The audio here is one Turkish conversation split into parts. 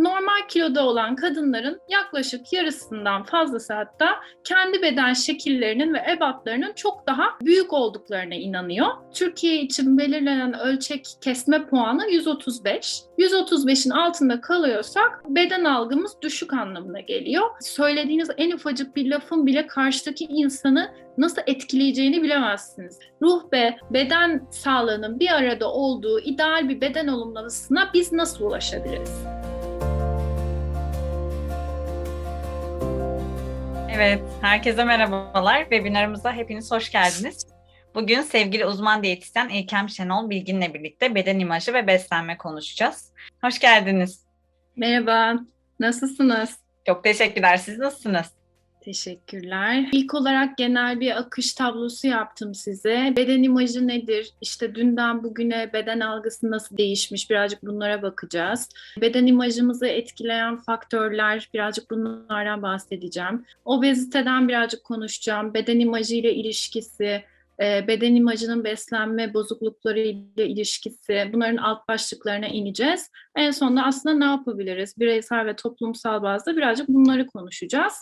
normal kiloda olan kadınların yaklaşık yarısından fazlası hatta kendi beden şekillerinin ve ebatlarının çok daha büyük olduklarına inanıyor. Türkiye için belirlenen ölçek kesme puanı 135. 135'in altında kalıyorsak beden algımız düşük anlamına geliyor. Söylediğiniz en ufacık bir lafın bile karşıdaki insanı nasıl etkileyeceğini bilemezsiniz. Ruh ve beden sağlığının bir arada olduğu ideal bir beden olumlamasına biz nasıl ulaşabiliriz? Evet, herkese merhabalar. Webinarımıza hepiniz hoş geldiniz. Bugün sevgili uzman diyetisyen İlkem Şenol Bilgin'le birlikte beden imajı ve beslenme konuşacağız. Hoş geldiniz. Merhaba, nasılsınız? Çok teşekkürler. Siz nasılsınız? Teşekkürler. İlk olarak genel bir akış tablosu yaptım size. Beden imajı nedir? İşte dünden bugüne beden algısı nasıl değişmiş? Birazcık bunlara bakacağız. Beden imajımızı etkileyen faktörler, birazcık bunlardan bahsedeceğim. Obeziteden birazcık konuşacağım. Beden imajı ile ilişkisi, e, beden imajının beslenme bozuklukları ile ilişkisi, bunların alt başlıklarına ineceğiz. En sonunda aslında ne yapabiliriz? Bireysel ve toplumsal bazda birazcık bunları konuşacağız.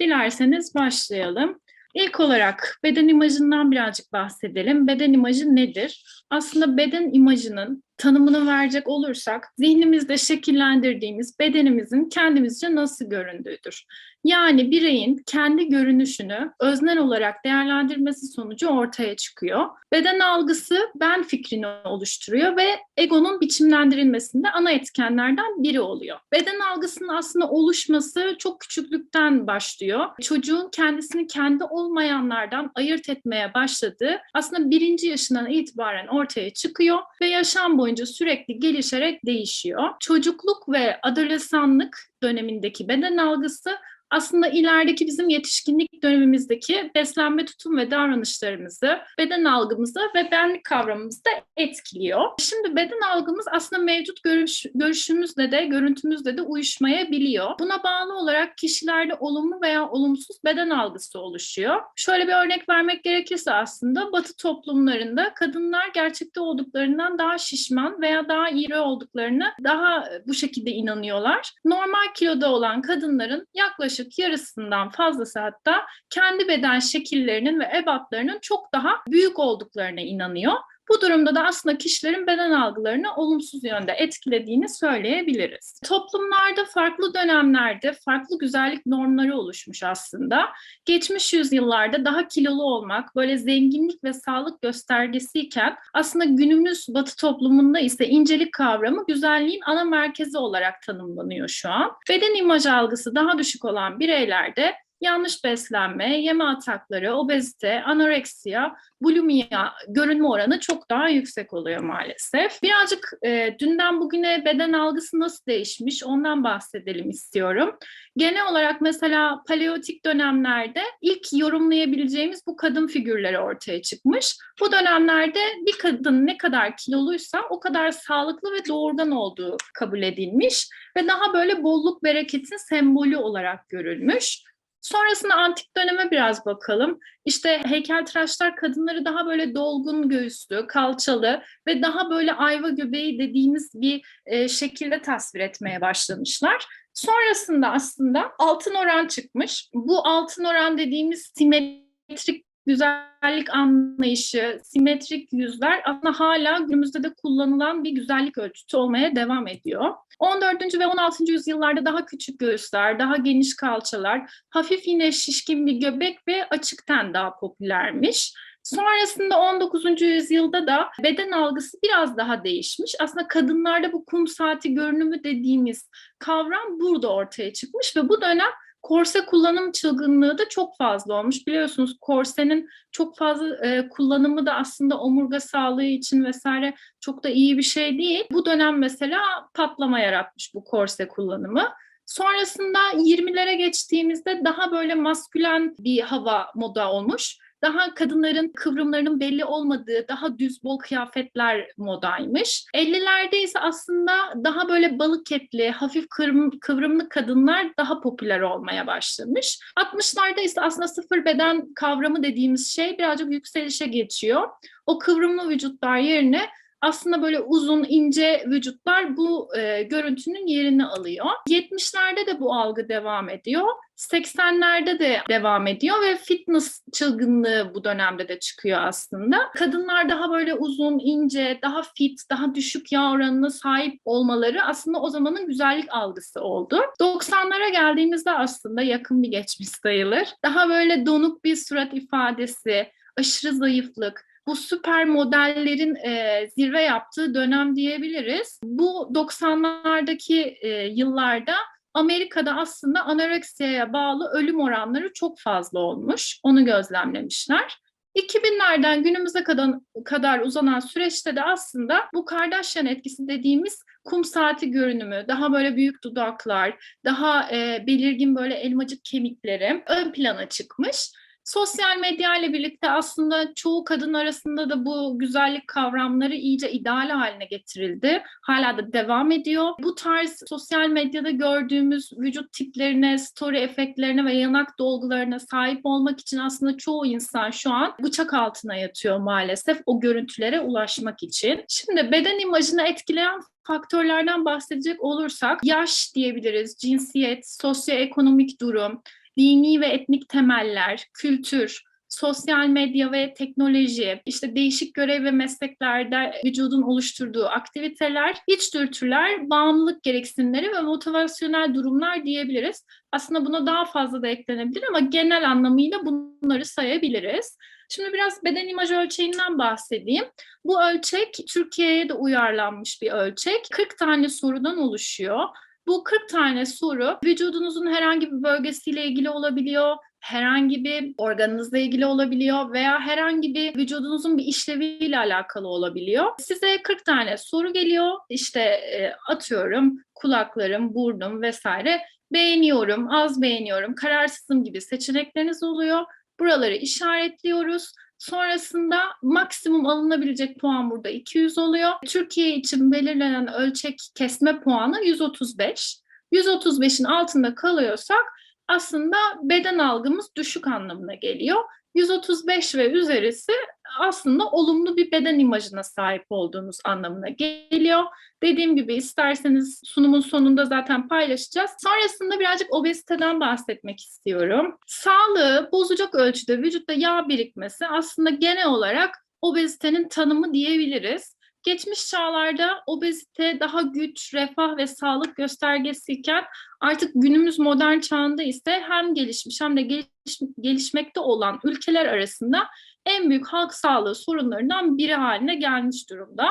Dilerseniz başlayalım. İlk olarak beden imajından birazcık bahsedelim. Beden imajı nedir? Aslında beden imajının tanımını verecek olursak zihnimizde şekillendirdiğimiz bedenimizin kendimizce nasıl göründüğüdür. Yani bireyin kendi görünüşünü öznel olarak değerlendirmesi sonucu ortaya çıkıyor. Beden algısı ben fikrini oluşturuyor ve egonun biçimlendirilmesinde ana etkenlerden biri oluyor. Beden algısının aslında oluşması çok küçüklükten başlıyor. Çocuğun kendisini kendi olmayanlardan ayırt etmeye başladığı aslında birinci yaşından itibaren ortaya çıkıyor ve yaşam boyunca sürekli gelişerek değişiyor. Çocukluk ve adolesanlık dönemindeki beden algısı aslında ilerideki bizim yetişkinlik dönemimizdeki beslenme tutum ve davranışlarımızı, beden algımızı ve benlik kavramımızı da etkiliyor. Şimdi beden algımız aslında mevcut görüş, görüşümüzle de görüntümüzle de uyuşmayabiliyor. Buna bağlı olarak kişilerde olumlu veya olumsuz beden algısı oluşuyor. Şöyle bir örnek vermek gerekirse aslında Batı toplumlarında kadınlar gerçekte olduklarından daha şişman veya daha iri olduklarını daha bu şekilde inanıyorlar. Normal kiloda olan kadınların yaklaşık yaklaşık yarısından fazlası hatta kendi beden şekillerinin ve ebatlarının çok daha büyük olduklarına inanıyor. Bu durumda da aslında kişilerin beden algılarını olumsuz yönde etkilediğini söyleyebiliriz. Toplumlarda farklı dönemlerde farklı güzellik normları oluşmuş aslında. Geçmiş yüzyıllarda daha kilolu olmak böyle zenginlik ve sağlık göstergesiyken aslında günümüz batı toplumunda ise incelik kavramı güzelliğin ana merkezi olarak tanımlanıyor şu an. Beden imaj algısı daha düşük olan bireylerde yanlış beslenme, yeme atakları, obezite, anoreksiya, bulimia görünme oranı çok daha yüksek oluyor maalesef. Birazcık e, dünden bugüne beden algısı nasıl değişmiş ondan bahsedelim istiyorum. Genel olarak mesela paleotik dönemlerde ilk yorumlayabileceğimiz bu kadın figürleri ortaya çıkmış. Bu dönemlerde bir kadın ne kadar kiloluysa o kadar sağlıklı ve doğurgan olduğu kabul edilmiş ve daha böyle bolluk bereketin sembolü olarak görülmüş. Sonrasında antik döneme biraz bakalım. İşte heykeltıraşlar kadınları daha böyle dolgun göğüslü, kalçalı ve daha böyle ayva göbeği dediğimiz bir e, şekilde tasvir etmeye başlamışlar. Sonrasında aslında altın oran çıkmış. Bu altın oran dediğimiz simetrik güzellik anlayışı, simetrik yüzler aslında hala günümüzde de kullanılan bir güzellik ölçütü olmaya devam ediyor. 14. ve 16. yüzyıllarda daha küçük göğüsler, daha geniş kalçalar, hafif yine şişkin bir göbek ve açık ten daha popülermiş. Sonrasında 19. yüzyılda da beden algısı biraz daha değişmiş. Aslında kadınlarda bu kum saati görünümü dediğimiz kavram burada ortaya çıkmış ve bu dönem korse kullanım çılgınlığı da çok fazla olmuş. Biliyorsunuz korsenin çok fazla e, kullanımı da aslında omurga sağlığı için vesaire çok da iyi bir şey değil. Bu dönem mesela patlama yaratmış bu korse kullanımı. Sonrasında 20'lere geçtiğimizde daha böyle maskülen bir hava moda olmuş daha kadınların kıvrımlarının belli olmadığı daha düz bol kıyafetler modaymış. 50'lerde ise aslında daha böyle balık etli, hafif kıvrım, kıvrımlı kadınlar daha popüler olmaya başlamış. 60'larda ise aslında sıfır beden kavramı dediğimiz şey birazcık yükselişe geçiyor. O kıvrımlı vücutlar yerine aslında böyle uzun ince vücutlar bu e, görüntünün yerini alıyor. 70'lerde de bu algı devam ediyor. 80'lerde de devam ediyor ve fitness çılgınlığı bu dönemde de çıkıyor aslında. Kadınlar daha böyle uzun, ince, daha fit, daha düşük yağ oranına sahip olmaları aslında o zamanın güzellik algısı oldu. 90'lara geldiğimizde aslında yakın bir geçmiş sayılır. Daha böyle donuk bir surat ifadesi, aşırı zayıflık, bu süper modellerin e, zirve yaptığı dönem diyebiliriz. Bu 90'lardaki e, yıllarda Amerika'da aslında anoreksiyaya bağlı ölüm oranları çok fazla olmuş. Onu gözlemlemişler. 2000'lerden günümüze kadar, kadar uzanan süreçte de aslında bu Kardashian etkisi dediğimiz kum saati görünümü, daha böyle büyük dudaklar, daha e, belirgin böyle elmacık kemikleri ön plana çıkmış. Sosyal medya ile birlikte aslında çoğu kadın arasında da bu güzellik kavramları iyice ideal haline getirildi. Hala da devam ediyor. Bu tarz sosyal medyada gördüğümüz vücut tiplerine, story efektlerine ve yanak dolgularına sahip olmak için aslında çoğu insan şu an bıçak altına yatıyor maalesef o görüntülere ulaşmak için. Şimdi beden imajını etkileyen faktörlerden bahsedecek olursak yaş diyebiliriz, cinsiyet, sosyoekonomik durum, dini ve etnik temeller, kültür, sosyal medya ve teknoloji, işte değişik görev ve mesleklerde vücudun oluşturduğu aktiviteler, iç dürtüler, bağımlılık gereksinimleri ve motivasyonel durumlar diyebiliriz. Aslında buna daha fazla da eklenebilir ama genel anlamıyla bunları sayabiliriz. Şimdi biraz beden imaj ölçeğinden bahsedeyim. Bu ölçek Türkiye'ye de uyarlanmış bir ölçek. 40 tane sorudan oluşuyor. Bu 40 tane soru vücudunuzun herhangi bir bölgesiyle ilgili olabiliyor, herhangi bir organınızla ilgili olabiliyor veya herhangi bir vücudunuzun bir işleviyle alakalı olabiliyor. Size 40 tane soru geliyor. İşte e, atıyorum kulaklarım, burnum vesaire beğeniyorum, az beğeniyorum, kararsızım gibi seçenekleriniz oluyor. Buraları işaretliyoruz. Sonrasında maksimum alınabilecek puan burada 200 oluyor. Türkiye için belirlenen ölçek kesme puanı 135. 135'in altında kalıyorsak aslında beden algımız düşük anlamına geliyor. 135 ve üzerisi aslında olumlu bir beden imajına sahip olduğunuz anlamına geliyor. Dediğim gibi isterseniz sunumun sonunda zaten paylaşacağız. Sonrasında birazcık obeziteden bahsetmek istiyorum. Sağlığı bozacak ölçüde vücutta yağ birikmesi aslında genel olarak obezitenin tanımı diyebiliriz. Geçmiş çağlarda obezite daha güç, refah ve sağlık göstergesiyken artık günümüz modern çağında ise hem gelişmiş hem de geliş, gelişmekte olan ülkeler arasında en büyük halk sağlığı sorunlarından biri haline gelmiş durumda.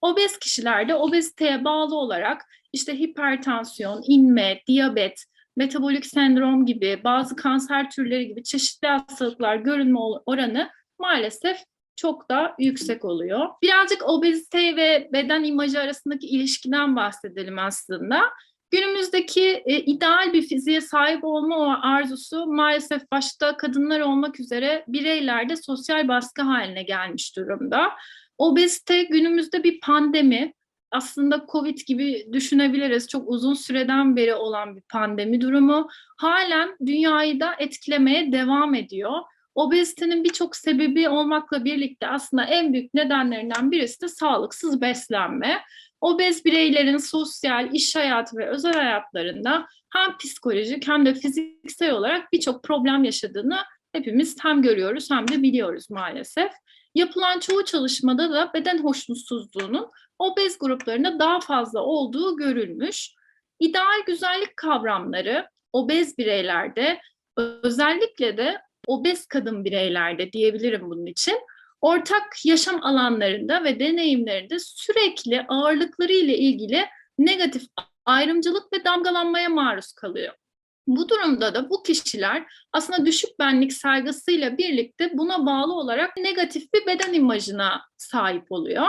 Obez kişilerde obeziteye bağlı olarak işte hipertansiyon, inme, diyabet, metabolik sendrom gibi bazı kanser türleri gibi çeşitli hastalıklar görünme oranı maalesef çok da yüksek oluyor. Birazcık obezite ve beden imajı arasındaki ilişkiden bahsedelim aslında. Günümüzdeki e, ideal bir fiziğe sahip olma arzusu maalesef başta kadınlar olmak üzere bireylerde sosyal baskı haline gelmiş durumda. Obezite günümüzde bir pandemi. Aslında Covid gibi düşünebiliriz. Çok uzun süreden beri olan bir pandemi durumu. Halen dünyayı da etkilemeye devam ediyor. Obezitenin birçok sebebi olmakla birlikte aslında en büyük nedenlerinden birisi de sağlıksız beslenme. Obez bireylerin sosyal, iş hayatı ve özel hayatlarında hem psikolojik hem de fiziksel olarak birçok problem yaşadığını hepimiz hem görüyoruz hem de biliyoruz maalesef. Yapılan çoğu çalışmada da beden hoşnutsuzluğunun obez gruplarında daha fazla olduğu görülmüş. İdeal güzellik kavramları obez bireylerde özellikle de obez kadın bireylerde diyebilirim bunun için ortak yaşam alanlarında ve deneyimlerinde sürekli ağırlıkları ile ilgili negatif ayrımcılık ve damgalanmaya maruz kalıyor. Bu durumda da bu kişiler aslında düşük benlik saygısıyla birlikte buna bağlı olarak negatif bir beden imajına sahip oluyor.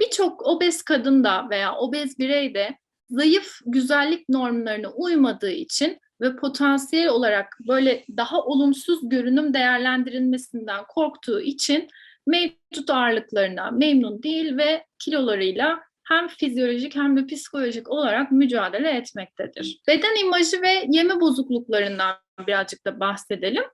Birçok obez kadın da veya obez birey de zayıf güzellik normlarına uymadığı için ve potansiyel olarak böyle daha olumsuz görünüm değerlendirilmesinden korktuğu için mevcut ağırlıklarına memnun değil ve kilolarıyla hem fizyolojik hem de psikolojik olarak mücadele etmektedir. Beden imajı ve yeme bozukluklarından birazcık da bahsedelim.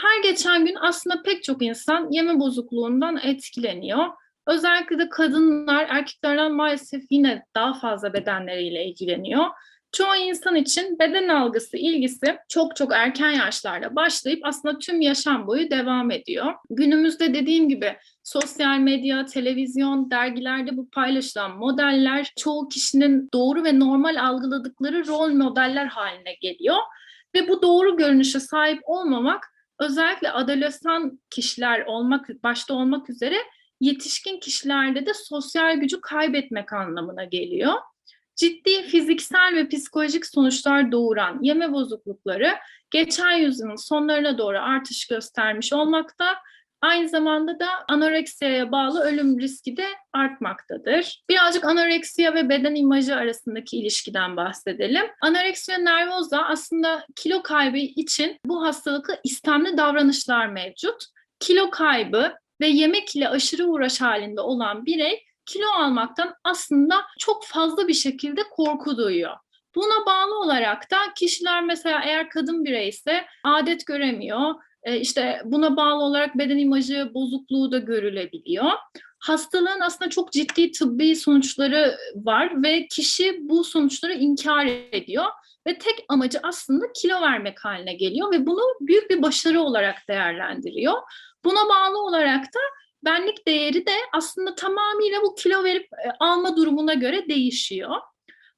Her geçen gün aslında pek çok insan yeme bozukluğundan etkileniyor. Özellikle de kadınlar erkeklerden maalesef yine daha fazla bedenleriyle ilgileniyor. Çoğu insan için beden algısı, ilgisi çok çok erken yaşlarda başlayıp aslında tüm yaşam boyu devam ediyor. Günümüzde dediğim gibi sosyal medya, televizyon, dergilerde bu paylaşılan modeller çoğu kişinin doğru ve normal algıladıkları rol modeller haline geliyor. Ve bu doğru görünüşe sahip olmamak özellikle adolesan kişiler olmak başta olmak üzere yetişkin kişilerde de sosyal gücü kaybetmek anlamına geliyor. Ciddi fiziksel ve psikolojik sonuçlar doğuran yeme bozuklukları geçen yüzyılın sonlarına doğru artış göstermiş olmakta. Aynı zamanda da anoreksiyaya bağlı ölüm riski de artmaktadır. Birazcık anoreksiya ve beden imajı arasındaki ilişkiden bahsedelim. Anoreksiya nervoza aslında kilo kaybı için bu hastalıkla istemli davranışlar mevcut. Kilo kaybı ve yemek ile aşırı uğraş halinde olan birey kilo almaktan aslında çok fazla bir şekilde korku duyuyor. Buna bağlı olarak da kişiler mesela eğer kadın bireyse adet göremiyor, e, işte buna bağlı olarak beden imajı bozukluğu da görülebiliyor. Hastalığın aslında çok ciddi tıbbi sonuçları var ve kişi bu sonuçları inkar ediyor ve tek amacı aslında kilo vermek haline geliyor ve bunu büyük bir başarı olarak değerlendiriyor. Buna bağlı olarak da benlik değeri de aslında tamamıyla bu kilo verip e, alma durumuna göre değişiyor.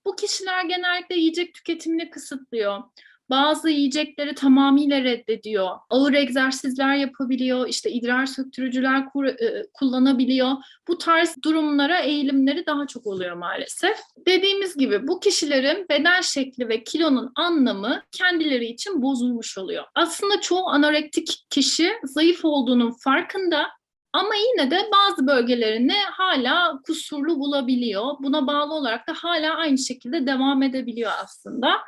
Bu kişiler genellikle yiyecek tüketimini kısıtlıyor. Bazı yiyecekleri tamamıyla reddediyor. Ağır egzersizler yapabiliyor, işte idrar söktürücüler e, kullanabiliyor. Bu tarz durumlara eğilimleri daha çok oluyor maalesef. Dediğimiz gibi bu kişilerin beden şekli ve kilonun anlamı kendileri için bozulmuş oluyor. Aslında çoğu anorektik kişi zayıf olduğunun farkında ama yine de bazı bölgelerini hala kusurlu bulabiliyor. Buna bağlı olarak da hala aynı şekilde devam edebiliyor aslında.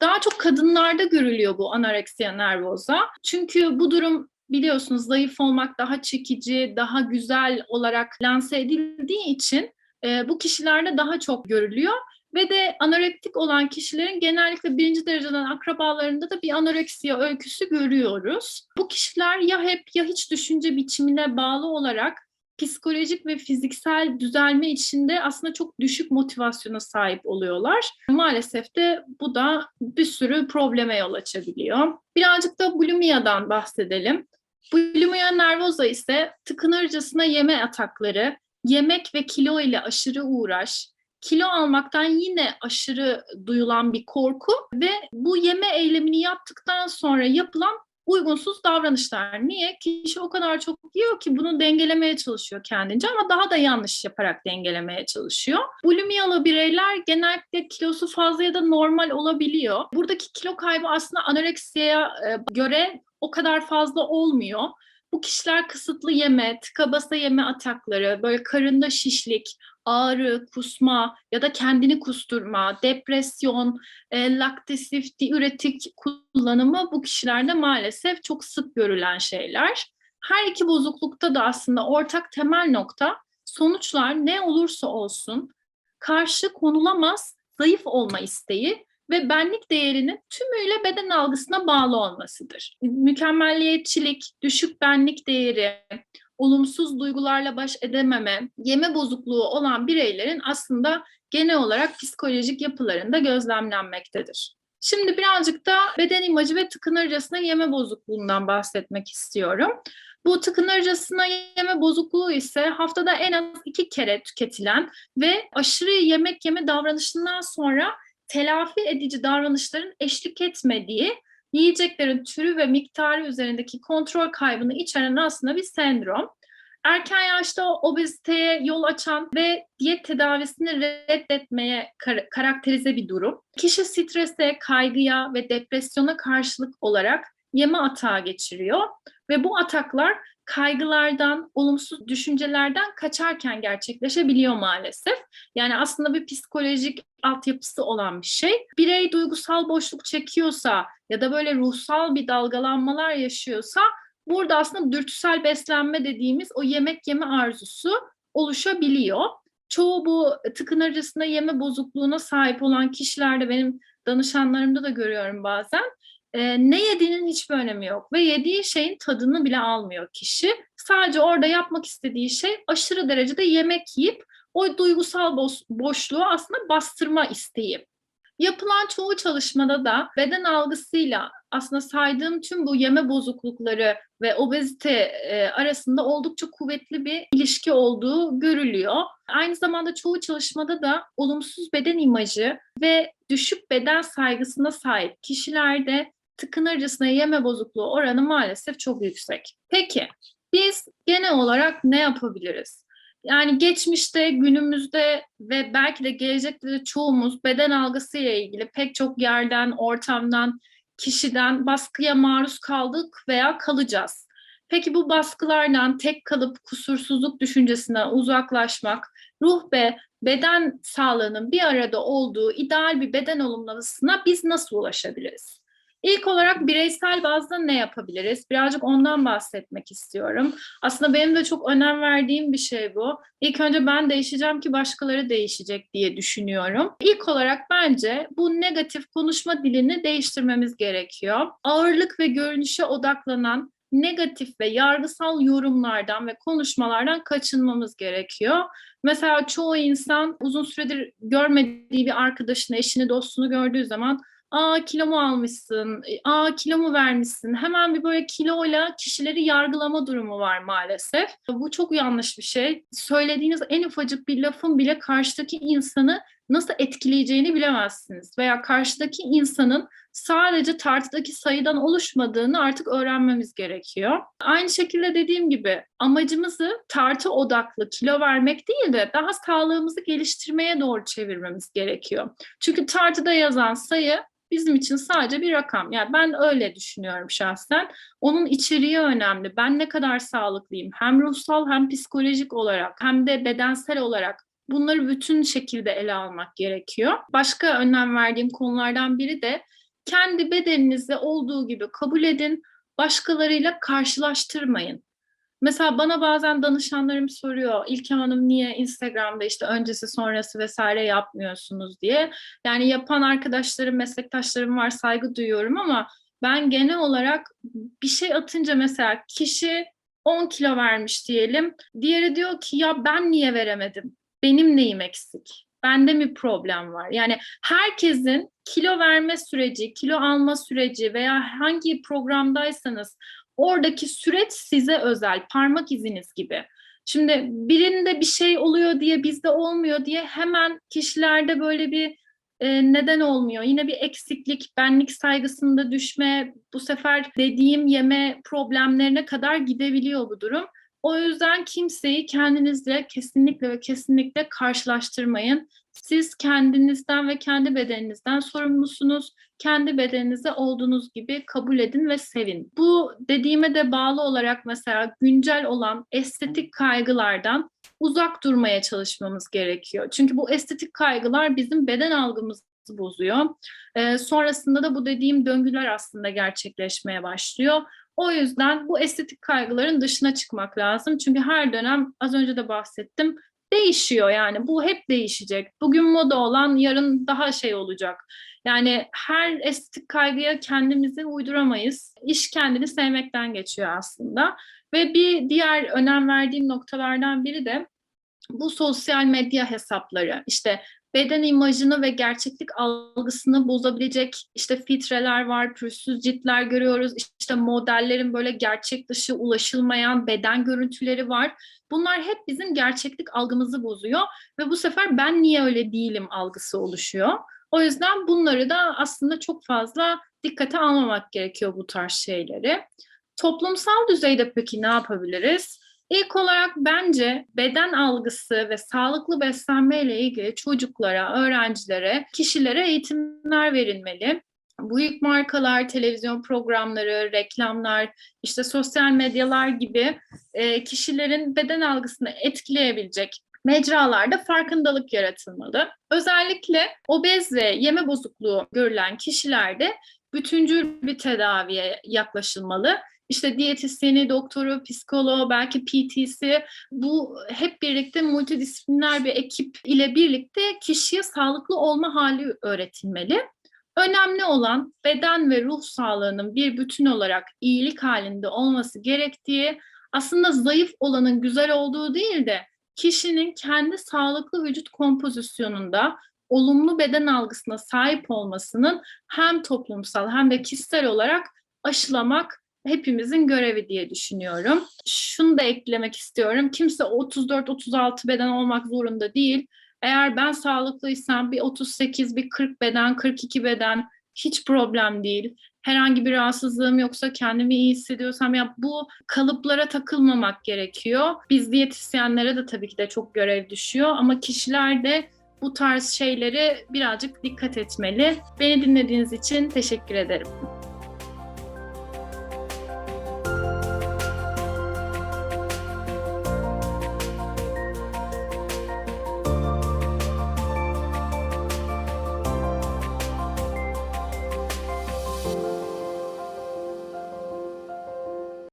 Daha çok kadınlarda görülüyor bu anoreksiya nervoza. Çünkü bu durum biliyorsunuz zayıf olmak daha çekici, daha güzel olarak lanse edildiği için e, bu kişilerde daha çok görülüyor. Ve de anorektik olan kişilerin genellikle birinci dereceden akrabalarında da bir anoreksiya öyküsü görüyoruz. Bu kişiler ya hep ya hiç düşünce biçimine bağlı olarak psikolojik ve fiziksel düzelme içinde aslında çok düşük motivasyona sahip oluyorlar. Maalesef de bu da bir sürü probleme yol açabiliyor. Birazcık da bulimiyadan bahsedelim. Bulimia nervosa ise tıkınırcasına yeme atakları, yemek ve kilo ile aşırı uğraş, kilo almaktan yine aşırı duyulan bir korku ve bu yeme eylemini yaptıktan sonra yapılan uygunsuz davranışlar. Niye? Kişi o kadar çok yiyor ki bunu dengelemeye çalışıyor kendince ama daha da yanlış yaparak dengelemeye çalışıyor. Bulimiyalı bireyler genellikle kilosu fazla ya da normal olabiliyor. Buradaki kilo kaybı aslında anoreksiyaya e, göre o kadar fazla olmuyor. Bu kişiler kısıtlı yeme, tıka basa yeme atakları, böyle karında şişlik, ağrı, kusma ya da kendini kusturma, depresyon, e, laktatif, diüretik kullanımı bu kişilerde maalesef çok sık görülen şeyler. Her iki bozuklukta da aslında ortak temel nokta sonuçlar ne olursa olsun karşı konulamaz zayıf olma isteği ve benlik değerinin tümüyle beden algısına bağlı olmasıdır. Mükemmelliyetçilik, düşük benlik değeri, olumsuz duygularla baş edememe, yeme bozukluğu olan bireylerin aslında genel olarak psikolojik yapılarında gözlemlenmektedir. Şimdi birazcık da beden imajı ve tıkınırcasına yeme bozukluğundan bahsetmek istiyorum. Bu tıkınırcasına yeme bozukluğu ise haftada en az iki kere tüketilen ve aşırı yemek yeme davranışından sonra telafi edici davranışların eşlik etmediği yiyeceklerin türü ve miktarı üzerindeki kontrol kaybını içeren aslında bir sendrom. Erken yaşta obeziteye yol açan ve diyet tedavisini reddetmeye kar- karakterize bir durum. Kişi strese, kaygıya ve depresyona karşılık olarak yeme atağı geçiriyor ve bu ataklar kaygılardan, olumsuz düşüncelerden kaçarken gerçekleşebiliyor maalesef. Yani aslında bir psikolojik altyapısı olan bir şey. Birey duygusal boşluk çekiyorsa ya da böyle ruhsal bir dalgalanmalar yaşıyorsa burada aslında dürtüsel beslenme dediğimiz o yemek yeme arzusu oluşabiliyor. Çoğu bu tıkınırcasına yeme bozukluğuna sahip olan kişilerde benim danışanlarımda da görüyorum bazen e, ne yediğinin hiçbir önemi yok ve yediği şeyin tadını bile almıyor kişi. Sadece orada yapmak istediği şey aşırı derecede yemek yiyip o duygusal boş, boşluğu aslında bastırma isteği. Yapılan çoğu çalışmada da beden algısıyla aslında saydığım tüm bu yeme bozuklukları ve obezite e, arasında oldukça kuvvetli bir ilişki olduğu görülüyor. Aynı zamanda çoğu çalışmada da olumsuz beden imajı ve düşük beden saygısına sahip kişilerde tıkınırcasına yeme bozukluğu oranı maalesef çok yüksek. Peki biz genel olarak ne yapabiliriz? Yani geçmişte, günümüzde ve belki de gelecekte de çoğumuz beden algısıyla ilgili pek çok yerden, ortamdan, kişiden baskıya maruz kaldık veya kalacağız. Peki bu baskılardan tek kalıp kusursuzluk düşüncesinden uzaklaşmak, ruh ve beden sağlığının bir arada olduğu ideal bir beden olumlamasına biz nasıl ulaşabiliriz? İlk olarak bireysel bazda ne yapabiliriz? Birazcık ondan bahsetmek istiyorum. Aslında benim de çok önem verdiğim bir şey bu. İlk önce ben değişeceğim ki başkaları değişecek diye düşünüyorum. İlk olarak bence bu negatif konuşma dilini değiştirmemiz gerekiyor. Ağırlık ve görünüşe odaklanan negatif ve yargısal yorumlardan ve konuşmalardan kaçınmamız gerekiyor. Mesela çoğu insan uzun süredir görmediği bir arkadaşını, eşini, dostunu gördüğü zaman aa kilo mu almışsın, aa kilo mu vermişsin? Hemen bir böyle kiloyla kişileri yargılama durumu var maalesef. Bu çok yanlış bir şey. Söylediğiniz en ufacık bir lafın bile karşıdaki insanı nasıl etkileyeceğini bilemezsiniz. Veya karşıdaki insanın sadece tartıdaki sayıdan oluşmadığını artık öğrenmemiz gerekiyor. Aynı şekilde dediğim gibi amacımızı tartı odaklı kilo vermek değil de daha sağlığımızı geliştirmeye doğru çevirmemiz gerekiyor. Çünkü tartıda yazan sayı bizim için sadece bir rakam. Yani ben öyle düşünüyorum şahsen. Onun içeriği önemli. Ben ne kadar sağlıklıyım? Hem ruhsal hem psikolojik olarak hem de bedensel olarak bunları bütün şekilde ele almak gerekiyor. Başka önem verdiğim konulardan biri de kendi bedeninizi olduğu gibi kabul edin, başkalarıyla karşılaştırmayın. Mesela bana bazen danışanlarım soruyor, İlkem Hanım niye Instagram'da işte öncesi sonrası vesaire yapmıyorsunuz diye. Yani yapan arkadaşlarım, meslektaşlarım var, saygı duyuyorum ama ben genel olarak bir şey atınca mesela kişi 10 kilo vermiş diyelim. Diğeri diyor ki ya ben niye veremedim? Benim neyim eksik? Bende mi problem var? Yani herkesin kilo verme süreci, kilo alma süreci veya hangi programdaysanız oradaki süreç size özel, parmak iziniz gibi. Şimdi birinde bir şey oluyor diye bizde olmuyor diye hemen kişilerde böyle bir e, neden olmuyor. Yine bir eksiklik, benlik saygısında düşme, bu sefer dediğim yeme problemlerine kadar gidebiliyor bu durum. O yüzden kimseyi kendinizle kesinlikle ve kesinlikle karşılaştırmayın. Siz kendinizden ve kendi bedeninizden sorumlusunuz. Kendi bedeninize olduğunuz gibi kabul edin ve sevin. Bu dediğime de bağlı olarak mesela güncel olan estetik kaygılardan uzak durmaya çalışmamız gerekiyor. Çünkü bu estetik kaygılar bizim beden algımızı bozuyor. Ee, sonrasında da bu dediğim döngüler aslında gerçekleşmeye başlıyor. O yüzden bu estetik kaygıların dışına çıkmak lazım. Çünkü her dönem az önce de bahsettim değişiyor yani bu hep değişecek. Bugün moda olan yarın daha şey olacak. Yani her estetik kaygıya kendimizi uyduramayız. İş kendini sevmekten geçiyor aslında. Ve bir diğer önem verdiğim noktalardan biri de bu sosyal medya hesapları. İşte beden imajını ve gerçeklik algısını bozabilecek işte filtreler var, pürüzsüz ciltler görüyoruz. İşte modellerin böyle gerçek dışı ulaşılmayan beden görüntüleri var. Bunlar hep bizim gerçeklik algımızı bozuyor ve bu sefer ben niye öyle değilim algısı oluşuyor. O yüzden bunları da aslında çok fazla dikkate almamak gerekiyor bu tarz şeyleri. Toplumsal düzeyde peki ne yapabiliriz? İlk olarak bence beden algısı ve sağlıklı beslenme ile ilgili çocuklara, öğrencilere, kişilere eğitimler verilmeli. Büyük markalar, televizyon programları, reklamlar, işte sosyal medyalar gibi e, kişilerin beden algısını etkileyebilecek mecralarda farkındalık yaratılmalı. Özellikle obez ve yeme bozukluğu görülen kişilerde bütüncül bir tedaviye yaklaşılmalı işte diyetisyeni, doktoru, psikoloğu, belki PT'si bu hep birlikte multidisipliner bir ekip ile birlikte kişiye sağlıklı olma hali öğretilmeli. Önemli olan beden ve ruh sağlığının bir bütün olarak iyilik halinde olması gerektiği, aslında zayıf olanın güzel olduğu değil de kişinin kendi sağlıklı vücut kompozisyonunda olumlu beden algısına sahip olmasının hem toplumsal hem de kişisel olarak aşılamak hepimizin görevi diye düşünüyorum. Şunu da eklemek istiyorum. Kimse 34-36 beden olmak zorunda değil. Eğer ben sağlıklıysam bir 38, bir 40 beden, 42 beden hiç problem değil. Herhangi bir rahatsızlığım yoksa kendimi iyi hissediyorsam ya bu kalıplara takılmamak gerekiyor. Biz diyetisyenlere de tabii ki de çok görev düşüyor ama kişiler de bu tarz şeyleri birazcık dikkat etmeli. Beni dinlediğiniz için teşekkür ederim.